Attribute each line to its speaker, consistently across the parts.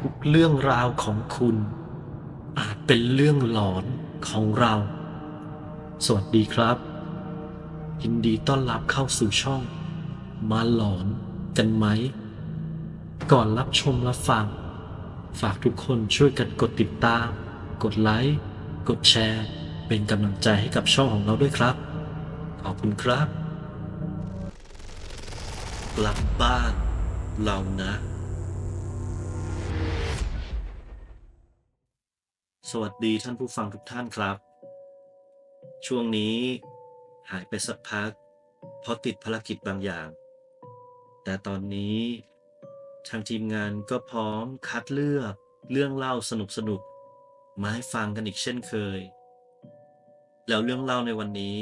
Speaker 1: ทุกเรื่องราวของคุณ อาจเป็นเรื่องหลอนของเรา สวัสดีครับ ยินดีต้อนรับเข้าสู่ช่อง มาหลอนกันไหม ก่อนรับชมรับฟัง ฝากทุกคนช่วยกันกดติดตาม กดไลค์ กดแชร์ เป็นกำลังใจให้กับช่องของเราด้วยครับ ขอบคุณครับ กลับบ้านเรานะ สวัสดีท่านผู้ฟังทุกท่านครับ ช่วงนี้หายไปสักพัก เพราะติดภารกิจบางอย่าง แต่ตอนนี้ ทางทีมงานก็พร้อมคัดเลือกเรื่องเล่าสนุกๆมาให้ฟังกันอีกเช่นเคย แล้วเรื่องเล่าในวันนี้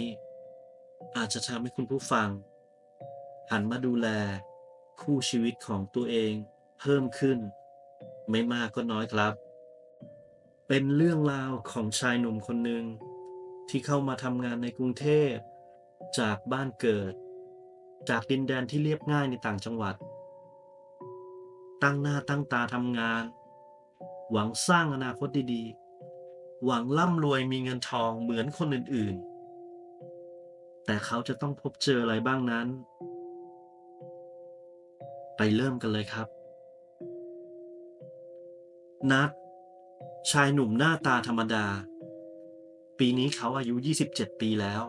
Speaker 1: อาจจะทำให้คุณผู้ฟัง หันมาดูแลคู่ชีวิตของตัวเองเพิ่มขึ้น ไม่มากก็น้อยครับ เป็นเรื่องราวของชายหนุ่มคนหนึ่งที่เข้ามาทำงานในกรุงเทพ จากบ้านเกิด จากดินแดนที่เรียบง่ายในต่างจังหวัด ตั้งหน้าตั้งตาทำงาน หวังสร้างอนาคตดีๆ หวังร่ำรวยมีเงินทองเหมือนคนอื่นๆ แต่เขาจะต้องพบเจออะไรบ้างนั้น ไปเริ่มกันเลยครับ นัด ชายหนุ่มหน้าตาธรรมดา ปีนี้เขาอายุ 27 ปีแล้ว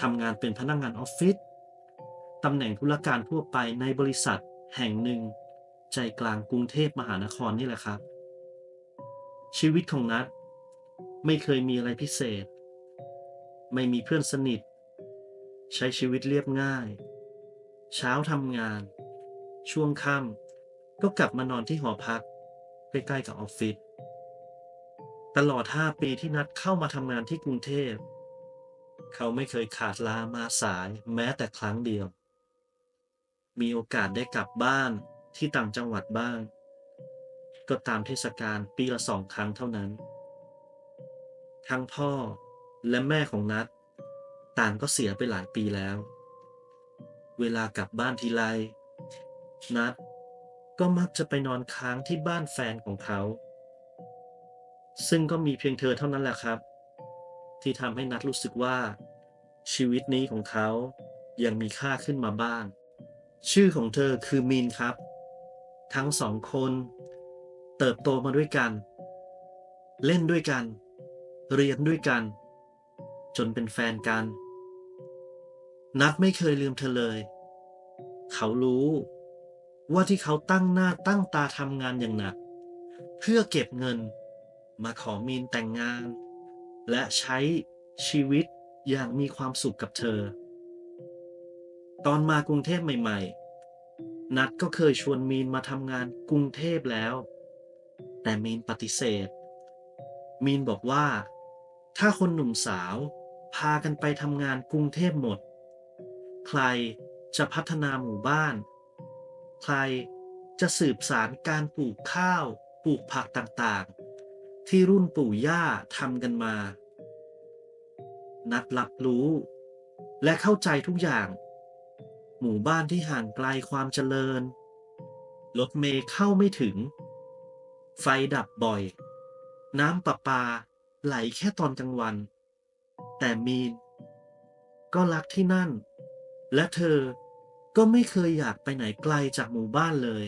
Speaker 1: ทำงานเป็นพนักงงานออฟฟิศ ตำแหน่งธุรการทั่วไปในบริษัทแห่งหนึ่ง ใจกลางกรุงเทพมหานครนี่แหละครับ ชีวิตของนัดไม่เคยมีอะไรพิเศษ ไม่มีเพื่อนสนิท ใช้ชีวิตเรียบง่าย เช้าทำงาน ช่วงค่ำก็กลับมานอนที่หอพักใกล้ๆกับออฟฟิศ ตลอด 5 ปีที่นัดเข้ามาทำงานที่กรุงเทพ เขาไม่เคยขาดลามาสายแม้แต่ครั้งเดียว มีโอกาสได้กลับบ้านที่ต่างจังหวัดบ้าง ก็ตามเทศกาลปีละสองครั้งเท่านั้น ทั้งพ่อและแม่ของนัดต่างก็เสียไปหลายปีแล้ว เวลากลับบ้านทีไรนัดก็มักจะไปนอนค้างที่บ้านแฟนของเขา ซึ่งก็มีเพียงเธอเท่านั้นแหละครับ ที่ทำให้นัดรู้สึกว่า ชีวิตนี้ของเขายังมีค่าขึ้นมาบ้าง ชื่อของเธอคือมีนครับ ทั้งสองคน เติบโตมาด้วยกัน เล่นด้วยกัน เรียนด้วยกัน จนเป็นแฟนกัน นัดไม่เคยลืมเธอเลย เขารู้ว่าที่เขาตั้งหน้าตั้งตาทำงานอย่างหนัก เพื่อเก็บเงิน มาขอมีนแต่งงาน และใช้ชีวิตอย่างมีความสุขกับเธอ ตอนมากรุงเทพใหม่ ๆ นัดก็เคยชวนมีนมาทำงานกรุงเทพแล้ว แต่มีนปฏิเสธ มีนบอกว่า ถ้าคนหนุ่มสาว พากันไปทำงานกรุงเทพหมด ใครจะพัฒนาหมู่บ้าน ใครจะสืบสารการปลูกข้าว ปลูกผักต่าง ที่รุ่นปู่ย่าทำกันมา นัดรับรู้ และเข้าใจทุกอย่าง หมู่บ้านที่ห่างไกลความเจริญ รถเมล์เข้าไม่ถึง ไฟดับบ่อย น้ำประปาไหลแค่ตอนกลางวัน แต่มีน ก็รักที่นั่น และเธอก็ไม่เคยอยากไปไหนไกลจากหมู่บ้านเลย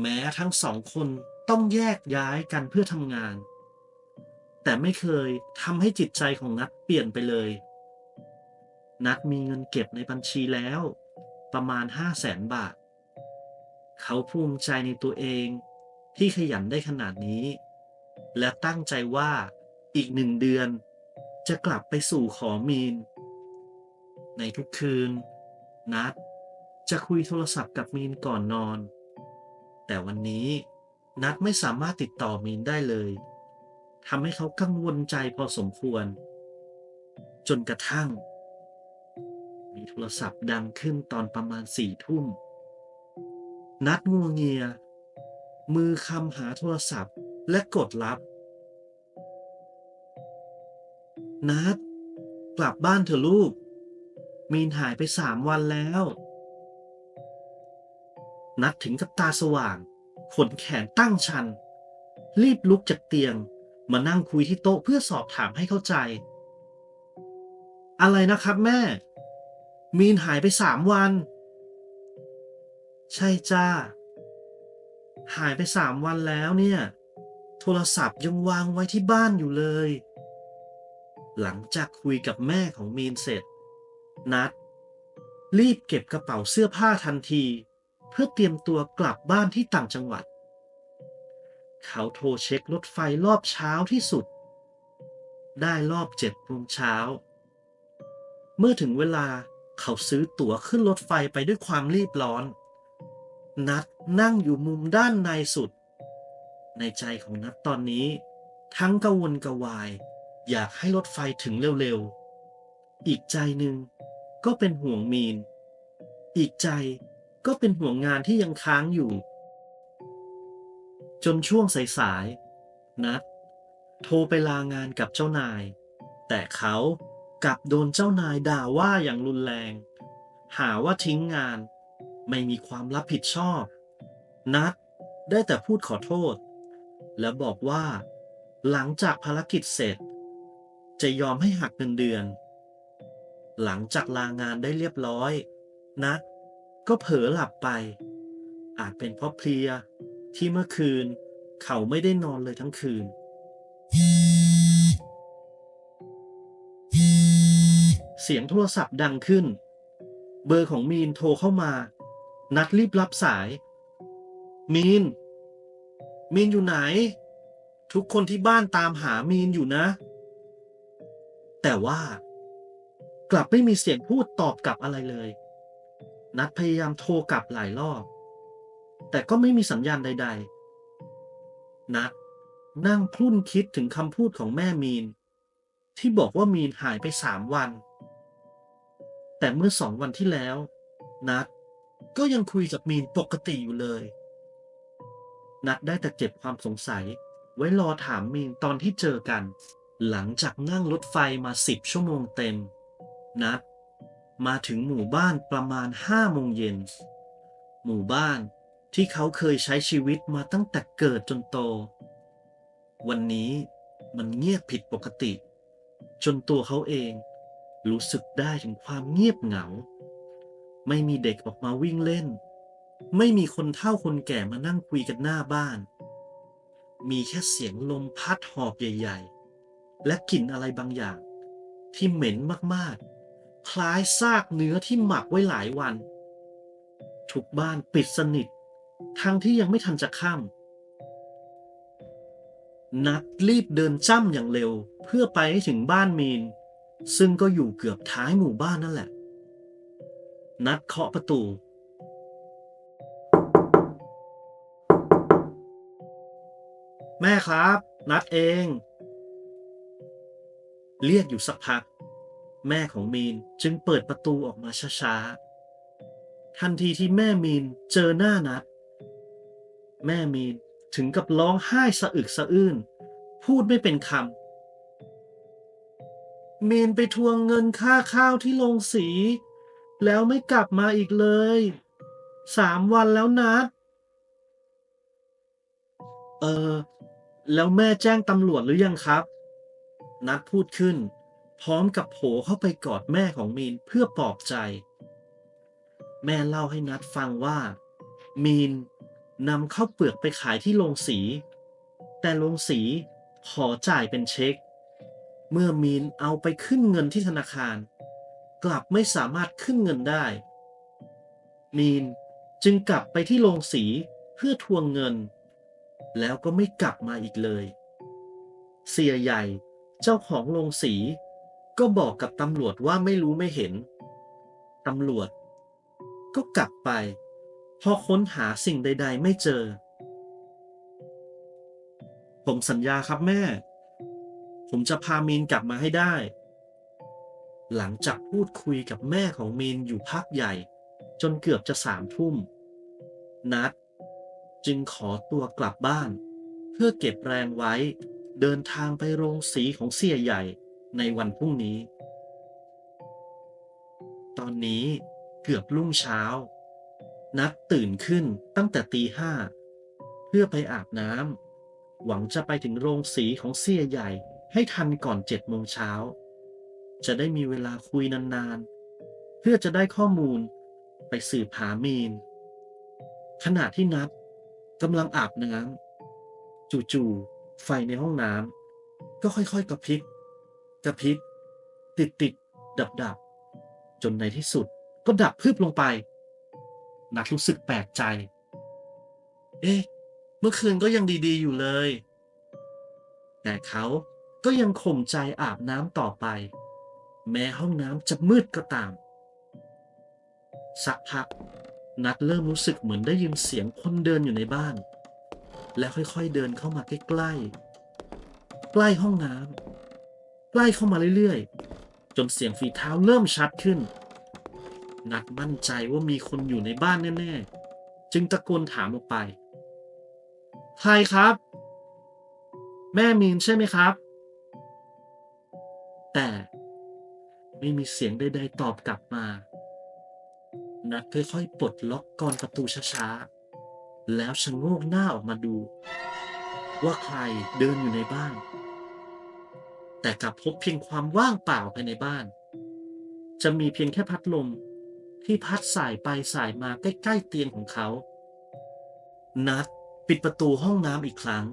Speaker 1: แม้ทั้งสองคน ต้องแยกย้ายกันเพื่อทำงาน แต่ไม่เคยทำให้จิตใจของนัดเปลี่ยนไปเลย นัดมีเงินเก็บในบัญชีแล้ว ประมาณห้าแสนบาท เขาภูมิใจในตัวเองที่ขยันได้ขนาดนี้ และตั้งใจว่าอีกหนึ่งเดือน จะกลับไปสู่ขอมีน ในทุกคืน นัดจะคุยโทรศัพท์กับมีนก่อนนอน แต่วันนี้ นัดไม่สามารถติดต่อมีนได้เลยทำให้เขากังวลใจพอสมควร จนกระทั่ง มีโทรศัพท์ดังขึ้นตอนประมาณสี่ทุ่ม นัดงัวเงีย มือคำหาโทรศัพท์และกดรับ นัด กลับบ้านเถอะลูก มีนหายไปสามวันแล้ว นัดถึงกับตาสว่าง ขนแขนตั้งชัน รีบลุกจากเตียง มานั่งคุยที่โต๊ะเพื่อสอบถามให้เข้าใจ อะไรนะครับแม่ มีนหายไปสามวัน ใช่จ้า หายไปสามวันแล้วเนี่ย โทรศัพท์ยังวางไว้ที่บ้านอยู่เลย หลังจากคุยกับแม่ของมีนเสร็จ นัด รีบเก็บกระเป๋าเสื้อผ้าทันที เพื่อเตรียมตัวกลับบ้านที่ต่างจังหวัด เขาโทรเช็ครถไฟรอบเช้าที่สุด ได้รอบเจ็ดโมงเช้า เมื่อถึงเวลาเขาซื้อตั๋วขึ้นรถไฟไปด้วยความรีบร้อน นัดนั่งอยู่มุมด้านในสุด ในใจของนัดตอนนี้ ทั้งกังวลกระวาย อยากให้รถไฟถึงเร็วๆ อีกใจหนึ่งก็เป็นห่วงมีน อีกใจ ก็เป็นห่วงงานที่ยังค้างอยู่ จนช่วงสายๆนัดโทรไปลางานกับเจ้านาย แต่เขากลับโดนเจ้านายด่าว่าอย่างรุนแรง หาว่าทิ้งงาน ไม่มีความรับผิดชอบ นัดได้แต่พูดขอโทษ และบอกว่า หลังจากภารกิจเสร็จ จะยอมให้หักเงินเดือน หลังจากลางานได้เรียบร้อย นัด ก็เผลอหลับไป อาจเป็นเพราะเพลียที่เมื่อคืน เขาไม่ได้นอนเลยทั้งคืน เสียงโทรศัพท์ดังขึ้น เบอร์ของมีนโทรเข้ามา นัดรีบรับสาย มีน มีนอยู่ไหน ทุกคนที่บ้านตามหามีนอยู่นะ แต่ว่า กลับไม่มีเสียงพูดตอบกลับอะไรเลย นัดพยายามโทรกลับหลายรอบ แต่ก็ไม่มีสัญญาณใด ๆ นัดนั่งคลุ่นคิดถึงคำพูดของแม่มีน ที่บอกว่ามีนหายไปสามวัน แต่เมื่อสองวันที่แล้ว นัดก็ยังคุยกับมีนปกติอยู่เลย นัดได้แต่เก็บความสงสัย ไว้รอถามมีนตอนที่เจอกัน หลังจากนั่งรถไฟมาสิบชั่วโมงเต็ม นัด มาถึงหมู่บ้านประมาณห้าโมงเย็น หมู่บ้านที่เขาเคยใช้ชีวิตมาตั้งแต่เกิดจนโต วันนี้มันเงียบผิดปกติ จนตัวเขาเอง รู้สึกได้ถึงความเงียบเหงา ไม่มีเด็กออกมาวิ่งเล่น ไม่มีคนเฒ่าคนแก่มานั่งคุยกันหน้าบ้าน มีแค่เสียงลมพัดหอบใหญ่ ๆ และกลิ่นอะไรบางอย่างที่เหม็นมากๆ คล้ายซากเนื้อที่หมักไว้หลายวัน ทุกบ้านปิดสนิท ทั้งที่ยังไม่ทันจะค่ำนัดรีบเดินจ้ำอย่างเร็วเพื่อไปให้ถึงบ้านมีน ซึ่งก็อยู่เกือบท้ายหมู่บ้านนั่นแหละ นัดเคาะประตู แม่ครับ นัดเอง เรียกอยู่สักพัก แม่ของมีนจึงเปิดประตูออกมาช้าๆ ทันทีที่แม่มีนเจอหน้านัด แม่มีนถึงกับร้องไห้สะอึกสะอื้น พูดไม่เป็นคำ มีนไปทวงเงินค่าข้าวที่โรงสี แล้วไม่กลับมาอีกเลย สามวันแล้วนัด เออ แล้วแม่แจ้งตำรวจหรือยังครับ นัดพูดขึ้น พร้อมกับโผลเข้าไปกอดแม่ของมีนเพื่อปลอบใจ แม่เล่าให้นัดฟังว่า มีนนำข้าวเปลือกไปขายที่โรงสี แต่โรงสีขอจ่ายเป็นเช็ค เมื่อมีนเอาไปขึ้นเงินที่ธนาคาร กลับไม่สามารถขึ้นเงินได้ มีนจึงกลับไปที่โรงสีเพื่อทวงเงิน แล้วก็ไม่กลับมาอีกเลย เสียใหญ่เจ้าของโรงสี ก็บอกกับตำรวจว่าไม่รู้ไม่เห็น ตำรวจ ก็กลับไป พอค้นหาสิ่งใด ๆ ไม่เจอ ผมสัญญาครับแม่ ผมจะพามีนกลับมาให้ได้ หลังจากพูดคุยกับแม่ของมีนอยู่พักใหญ่ จนเกือบจะสามทุ่ม นัด จึงขอตัวกลับบ้าน เพื่อเก็บแรงไว้ เดินทางไปโรงสีของเสียใหญ่ ในวันพรุ่งนี้ ตอนนี้เกือบรุ่งเช้า นัดตื่นขึ้นตั้งแต่ตีห้า เพื่อไปอาบน้ำหวังจะไปถึงโรงสีของเสียใหญ่ให้ทันก่อนเจ็ดโมงเช้า จะได้มีเวลาคุยนานๆ เพื่อจะได้ข้อมูลไปสืบหามีน ขณะที่นัดกำลังอาบน้ำจู่ๆไฟในห้องน้ำก็ค่อยๆกระพริบ กระพริบติดติดดับดับจนในที่สุดก็ดับพรึบลงไป นัดรู้สึกแปลกใจ เอ๊ะ เมื่อคืนก็ยังดีๆอยู่เลย แต่เขาก็ยังข่มใจอาบน้ำต่อไป แม้ห้องน้ำจะมืดก็ตาม สักพัก นัดเริ่มรู้สึกเหมือนได้ยินเสียงคนเดินอยู่ในบ้าน และค่อยๆเดินเข้ามาใกล้ๆ ใกล้ห้องน้ำ ใกล้เข้ามาเรื่อยๆ จนเสียงฝีเท้าเริ่มชัดขึ้น นัดมั่นใจว่ามีคนอยู่ในบ้านแน่ๆ จึงตะโกนถามออกไป ใครครับ แม่มีนใช่ไหมครับ แต่ไม่มีเสียงใดๆตอบกลับมา นัดค่อยๆปลดล็อกกรอนประตูช้าๆ แล้วชะโงกหน้าออกมาดู ว่าใครเดินอยู่ในบ้าน แต่กลับพบเพียงความว่างเปล่าภายในบ้าน จะมีเพียงแค่พัดลมที่พัดสายไปสายมาใกล้ๆเตียงของเขา นัดปิดประตูห้องน้ำอีกครั้ง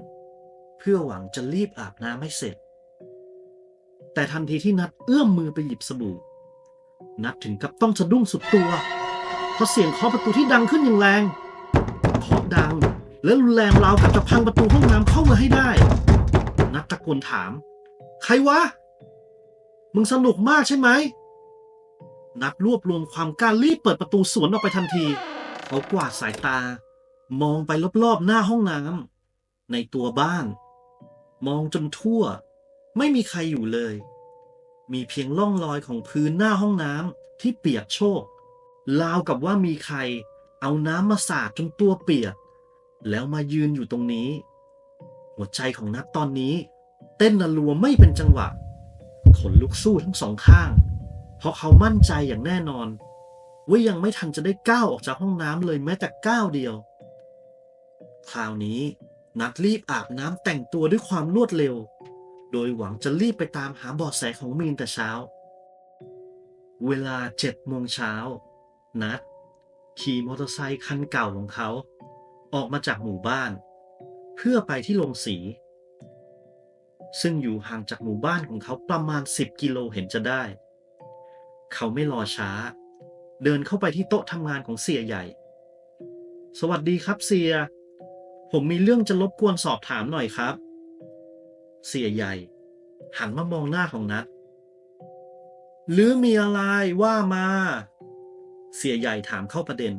Speaker 1: เพื่อหวังจะรีบอาบน้ำให้เสร็จ แต่ทันทีที่นัดเอื้อมมือไปหยิบสบู่ นัดถึงกับต้องสะดุ้งสุดตัว เพราะเสียงเคาะประตูที่ดังขึ้นอย่างแรงเคาะดังและรุนแรงราวกับจะพังประตูห้องน้ำเข้ามาให้ได้ นัดตะโกนถาม ใครวะ มึงสนุกมากใช่ไหม นัดรวบรวมความกล้ารีบเปิดประตูสวนออกไปทันที เขากวาดสายตา มองไปรอบๆหน้าห้องน้ำในตัวบ้าน มองจนทั่ว ไม่มีใครอยู่เลย มีเพียงร่องรอยของพื้นหน้าห้องน้ำที่เปียกโชกราวกับว่ามีใครเอาน้ำมาสาดจนตัวเปียก แล้วมายืนอยู่ตรงนี้ หัวใจของนัดตอนนี้ เต้นระรัวไม่เป็นจังหวะ ขนลุกสู้ทั้งสองข้าง เพราะเขามั่นใจอย่างแน่นอน ว่ายังไม่ทันจะได้ก้าวออกจากห้องน้ำเลยแม้แต่ก้าวเดียว คราวนี้นัดรีบอาบน้ำแต่งตัวด้วยความรวดเร็ว โดยหวังจะรีบไปตามหาบาะแสของมีนแต่เช้า เวลาเจ็ดโมงเช้า นัดขี่มอเตอร์ไซค์คันเก่าของเขา ออกมาจากหมู่บ้าน เพื่อไปที่โรงสี ซึ่งอยู่ห่างจากหมู่บ้านของเขาประมาณ 10 กิโลเห็นจะได้ เขาไม่รอช้า เดินเข้าไปที่โต๊ะทำงานของเสียใหญ่ สวัสดีครับเสีย ผมมีเรื่องจะรบกวนสอบถามหน่อยครับ เสียใหญ่ หันมามองหน้าของนัดหรือมีอะไรว่ามา เสียใหญ่ถามเข้าประเด็น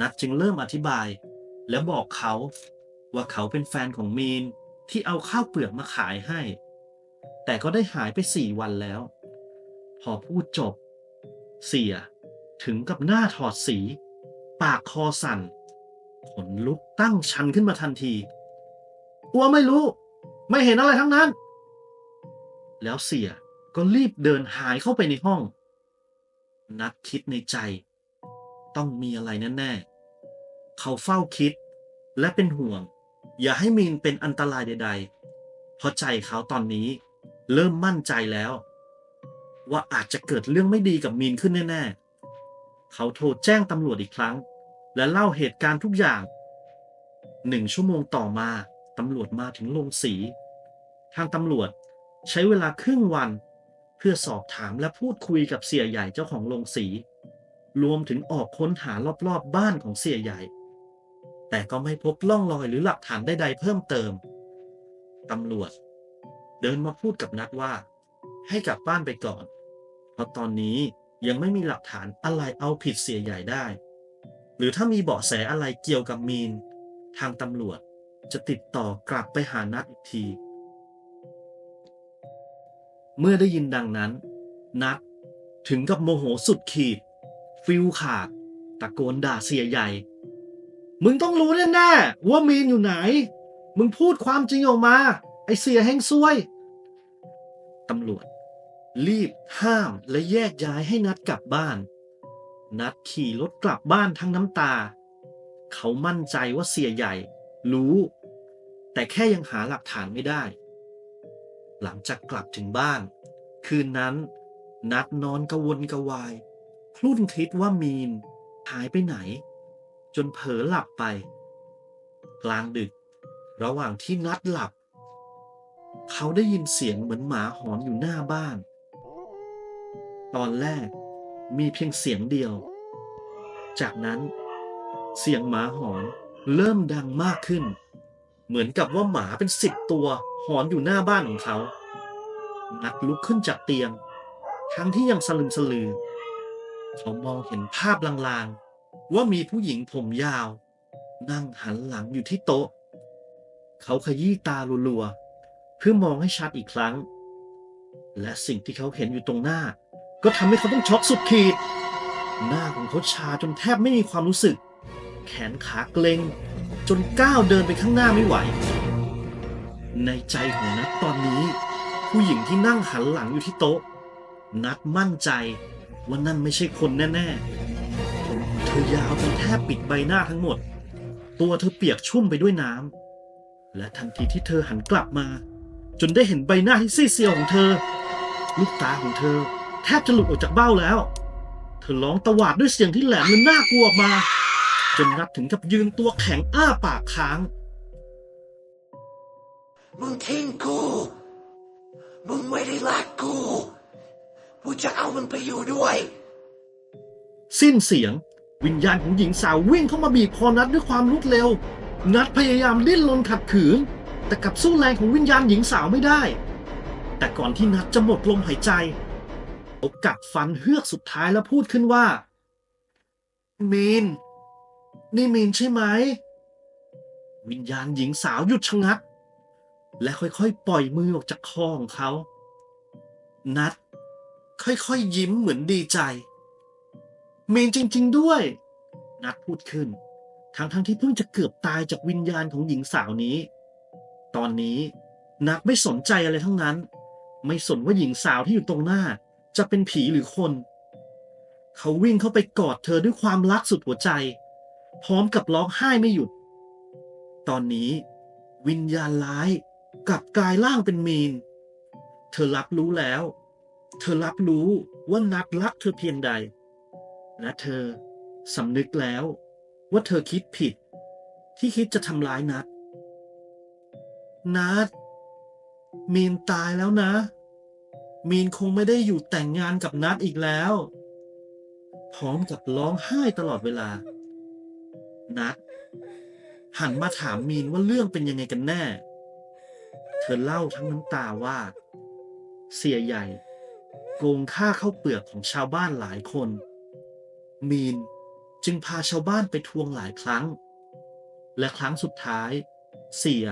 Speaker 1: นัดจึงเริ่มอธิบาย แล้วบอกเขาว่าเขาเป็นแฟนของมีน ที่เอาข้าวเปลือกมาขายให้ แต่ก็ได้หายไปสี่วันแล้ว พอพูดจบ เสีย ถึงกับหน้าถอดสี ปากคอสั่นขนลุกตั้งชันขึ้นมาทันทีอัวไม่รู้ ไม่เห็นอะไรทั้งนั้น แล้วเสียก็รีบเดินหายเข้าไปในห้อง นัดคิดในใจ ต้องมีอะไรแน่ๆ เขาเฝ้าคิดและเป็นห่วง อย่าให้มีนเป็นอันตรายใด ๆ เพราะใจเขาตอนนี้ เริ่มมั่นใจแล้ว ว่าอาจจะเกิดเรื่องไม่ดีกับมีนขึ้นแน่ๆ เขาโทรแจ้งตำรวจอีกครั้ง และเล่าเหตุการณ์ทุกอย่าง หนึ่งชั่วโมงต่อมาตำรวจมาถึงโรงสี ทางตำรวจใช้เวลาครึ่งวัน เพื่อสอบถามและพูดคุยกับเสียใหญ่เจ้าของโรงสี รวมถึงออกค้นหารอบๆบบ้านของเสียใหญ่ แต่ก็ไม่พบร่องรอยหรือหลักฐานใดๆเพิ่มเติม ตำรวจ เดินมาพูดกับนัดว่า ให้กลับบ้านไปก่อน เพราะตอนนี้ยังไม่มีหลักฐานอะไรเอาผิดเสียใหญ่ได้ หรือถ้ามีเบาะแสอะไรเกี่ยวกับมีน ทางตำรวจจะติดต่อกลับไปหานัดอีกที เมื่อได้ยินดังนั้น นัดถึงกับโมโหสุดขีด ฟิลขาด ตะโกนด่าเสียใหญ่ มึงต้องรู้แน่ๆว่ามีนอยู่ไหน มึงพูดความจริงออกมา ไอเสียแห่งซวย ตำรวจ รีบห้ามและแยกย้ายให้นัดกลับบ้าน นัดขี่รถกลับบ้านทั้งน้ำตา เขามั่นใจว่าเสียใหญ่ รู้ แต่แค่ยังหาหลักฐานไม่ได้ หลังจากกลับถึงบ้าน คืนนั้น นัดนอนกระวนกระวาย คลุ่นคิดว่ามีนหายไปไหน จนเผลอหลับไป กลางดึก ระหว่างที่นัดหลับ เขาได้ยินเสียงเหมือนหมาหอนอยู่หน้าบ้าน ตอนแรกมีเพียงเสียงเดียว จากนั้น เสียงหมาหอนเริ่มดังมากขึ้น เหมือนกับว่าหมาเป็นสิบตัวหอนอยู่หน้าบ้านของเขานัดลุกขึ้นจากเตียง ทั้งที่ยังสลึมสลือ เขามองเห็นภาพลางๆ ว่ามีผู้หญิงผมยาว นั่งหันหลังอยู่ที่โต๊ะ เขาขยี้ตาลัวๆเพื่อมองให้ชัดอีกครั้ง และสิ่งที่เขาเห็นอยู่ตรงหน้า ก็ทำให้เขาต้องช็อกสุดขีด หน้าของเขาชาจนแทบไม่มีความรู้สึก แขนขาเกร็งจนก้าวเดินไปข้างหน้าไม่ไหว ในใจของนัดตอนนี้ ผู้หญิงที่นั่งหันหลังอยู่ที่โต๊ะ นัดมั่นใจว่านั่นไม่ใช่คนแน่ ๆ เธอยาวจนแทบปิดใบหน้าทั้งหมด ตัวเธอเปียกชุ่มไปด้วยน้ำและทันทีที่เธอหันกลับมา จนได้เห็นใบหน้าที่ซีดเซียวของเธอ ลูกตาของเธอ แทบจะหลุดออกจากเบ้าแล้ว เธอร้องตะหวาดด้วยเสียงที่แหลมและน่ากลัวออกมา จนนัดถึงกับยืนตัวแข็งอ้าปากค้าง
Speaker 2: มึงทิ้งกูมึงไม่ได้รักกู กูจะเอามึงไปอยู่ด้วย
Speaker 1: สิ้นเสียง วิญญาณของหญิงสาววิ่งเข้ามาบีบคอนัดด้วยความรวดเร็ว นัดพยายามดิ้นรนขัดขืน แต่กลับสู้แรงของวิญญาณหญิงสาวไม่ได้ แต่ก่อนที่นัดจะหมดลมหายใจเขากัดฟันเฮือกสุดท้ายแล้วพูดขึ้นว่า มีน นี่มีนใช่ไหม วิญญาณหญิงสาวหยุดชะงัก และค่อยๆ ปล่อยมือออกจากคอของเขา นัด ค่อยๆ ยิ้มเหมือนดีใจ เมีนจริง ๆ ด้วย นัดพูดขึ้น ทั้งทั้งๆที่เพิ่งจะเกือบตายจากวิญญาณของหญิงสาวนี้ ตอนนี้นัดไม่สนใจอะไรทั้งนั้น ไม่สนว่าหญิงสาวที่อยู่ตรงหน้า จะเป็นผีหรือคน เขาวิ่งเข้าไปกอดเธอด้วยความรักสุดหัวใจ พร้อมกับร้องไห้ไม่หยุด ตอนนี้ วิญญาณร้ายกลับกลายร่างเป็นมีนเธอรับรู้แล้ว เธอรับรู้ว่านัดรักเธอเพียงใด และเธอสำนึกแล้วว่าเธอคิดผิด ที่คิดจะทำร้ายนัด นัดมีนตายแล้วนะ มีนคงไม่ได้อยู่แต่งงานกับนัดอีกแล้ว พร้อมกับร้องไห้ตลอดเวลา นัดหันมาถามมีนว่าเรื่องเป็นยังไงกันแน่ เธอเล่าทั้งน้ำตาว่า เสียใหญ่โกงค่าข้าวเปลือกของชาวบ้านหลายคน มีน จึงพาชาวบ้านไปทวงหลายครั้ง และครั้งสุดท้าย เสีย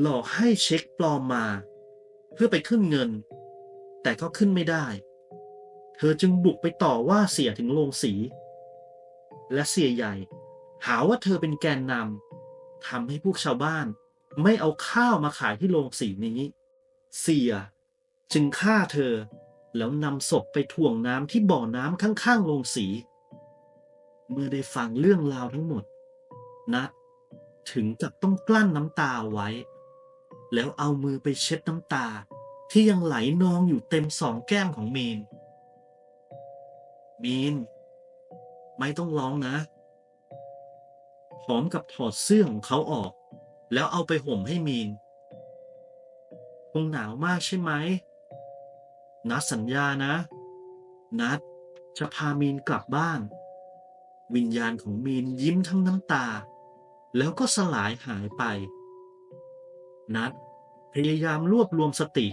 Speaker 1: หลอกให้เช็คปลอมมา เพื่อไปขึ้นเงิน แต่ก็ขึ้นไม่ได้ เธอจึงบุกไปต่อว่าเสียถึงโรงสี และเสียใหญ่ หาว่าเธอเป็นแกนนำทำให้พวกชาวบ้าน ไม่เอาข้าวมาขายที่โรงสีนี้ เสีย จึงฆ่าเธอ แล้วนำศพไปถ่วงน้ำที่บ่อน้ำข้างๆโรงสี เมื่อได้ฟังเรื่องราวทั้งหมด นัดถึงกับต้องกลั้นน้ำตาไว้ แล้วเอามือไปเช็ดน้ำตาที่ยังไหลนองอยู่เต็มสองแก้มของมีน มีน ไม่ต้องร้องนะพร้อมกับถอดเสื้อของเขาออก แล้วเอาไปห่มให้มีน คงหนาวมากใช่ไหม นัดสัญญานะ นัดจะพามีนกลับบ้าน วิญญาณของมีนยิ้มทั้งน้ำตา แล้วก็สลายหายไป นัดพยายามรวบรวมสติ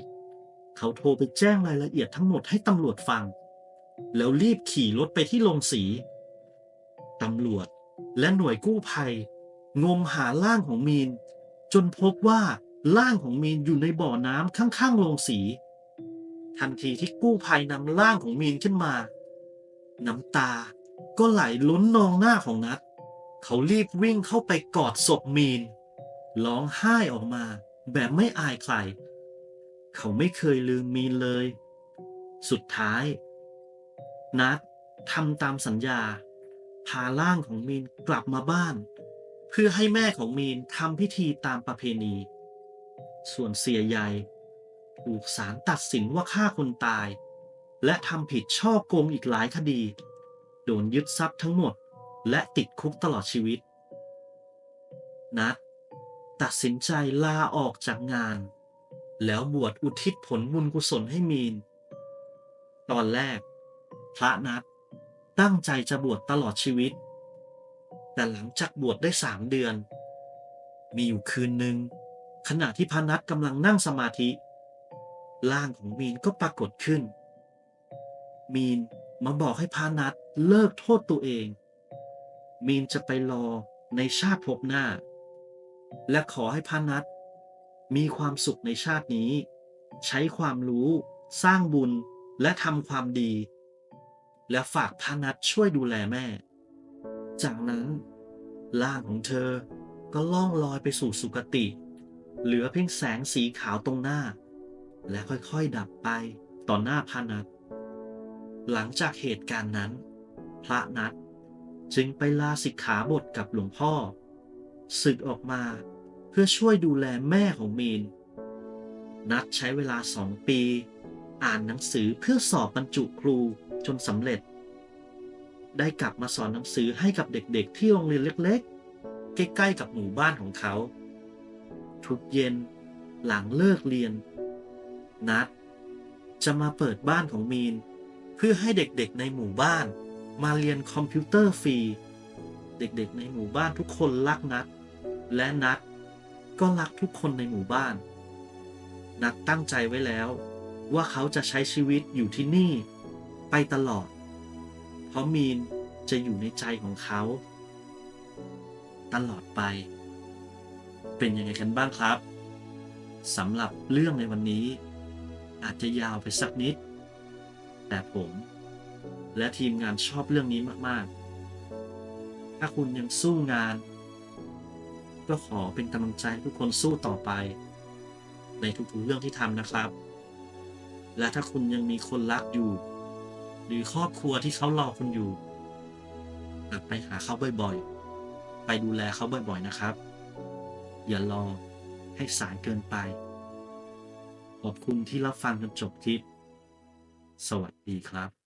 Speaker 1: เขาโทรไปแจ้งรายละเอียดทั้งหมดให้ตำรวจฟัง แล้วรีบขี่รถไปที่โรงสี ตำรวจและหน่วยกู้ภัย งมหาร่างของมีน จนพบว่าร่างของมีนอยู่ในบ่อน้ำข้างๆโรงสี ทันทีที่กู้ภัยนำร่างของมีนขึ้นมา น้ำตาก็ไหลล้นนองหน้าของนัดเขารีบวิ่งเข้าไปกอดศพมีน ร้องไห้ออกมาแบบไม่อายใคร เขาไม่เคยลืมมีนเลย สุดท้าย นัดทำตามสัญญา พาร่างของมีนกลับมาบ้าน เพื่อให้แม่ของมีนทำพิธีตามประเพณี ส่วนเสียใหญ่ ถูกศาลตัดสินว่าฆ่าคนตาย และทำผิดช่อโกงอีกหลายคดี โดนยึดทรัพย์ทั้งหมด และติดคุกตลอดชีวิต นัดตัดสินใจลาออกจากงาน แล้วบวชอุทิศผลบุญกุศลให้มีน ตอนแรก พระนัดตั้งใจจะบวชตลอดชีวิต แต่หลังจากบวชได้สามเดือน มีอยู่คืนหนึ่งขณะที่พระนัดกำลังนั่งสมาธิ ร่างของมีนก็ปรากฏขึ้น มีนมาบอกให้พระนัดเลิกโทษตัวเอง มีนจะไปรอในชาติภพหน้า และขอให้พระนัดมีความสุขในชาตินี้ ใช้ความรู้ สร้างบุญและทำความดี และฝากพระนัดช่วยดูแลแม่ จากนั้นร่างของเธอก็ล่องลอยไปสู่สุคติ เหลือเพียงแสงสีขาวตรงหน้า และค่อยๆดับไปต่อหน้าพระนัดหลังจากเหตุการณ์นั้น พระนัดจึงไปลาสิกขาบทกับหลวงพ่อ ศึกออกมาเพื่อช่วยดูแลแม่ของมีน นัดใช้เวลาสองปี อ่านหนังสือเพื่อสอบบรรจุครูจนสำเร็จ ได้กลับมาสอนหนังสือให้กับเด็กๆ ที่โรงเรียนเล็กๆ ใกล้ๆ กับหมู่บ้านของเขา ทุกเย็นหลังเลิกเรียน นัด จะมาเปิดบ้านของมีน เพื่อให้เด็กๆในหมู่บ้าน มาเรียนคอมพิวเตอร์ฟรี เด็กๆในหมู่บ้านทุกคนรักนัด และนัด ก็รักทุกคนในหมู่บ้าน นัดตั้งใจไว้แล้ว ว่าเขาจะใช้ชีวิตอยู่ที่นี่ ไปตลอด เพราะมีนจะอยู่ในใจของเขา ตลอดไป เป็นยังไงกันบ้างครับสำหรับเรื่องในวันนี้ อาจจะยาวไปสักนิด แต่ผม และทีมงานชอบเรื่องนี้มากๆ ถ้าคุณยังสู้งาน ก็ขอเป็นกำลังใจทุกคนสู้ต่อไป ในทุกๆเรื่องที่ทำนะครับ และถ้าคุณยังมีคนรักอยู่ หรือครอบครัวที่เขารอคุณอยู่กลับไปหาเขาบ่อยๆ ไปดูแลเขาบ่อยๆนะครับ อย่ารอให้สายเกินไป ขอบคุณที่รับฟังจนจบคลิป สวัสดีครับ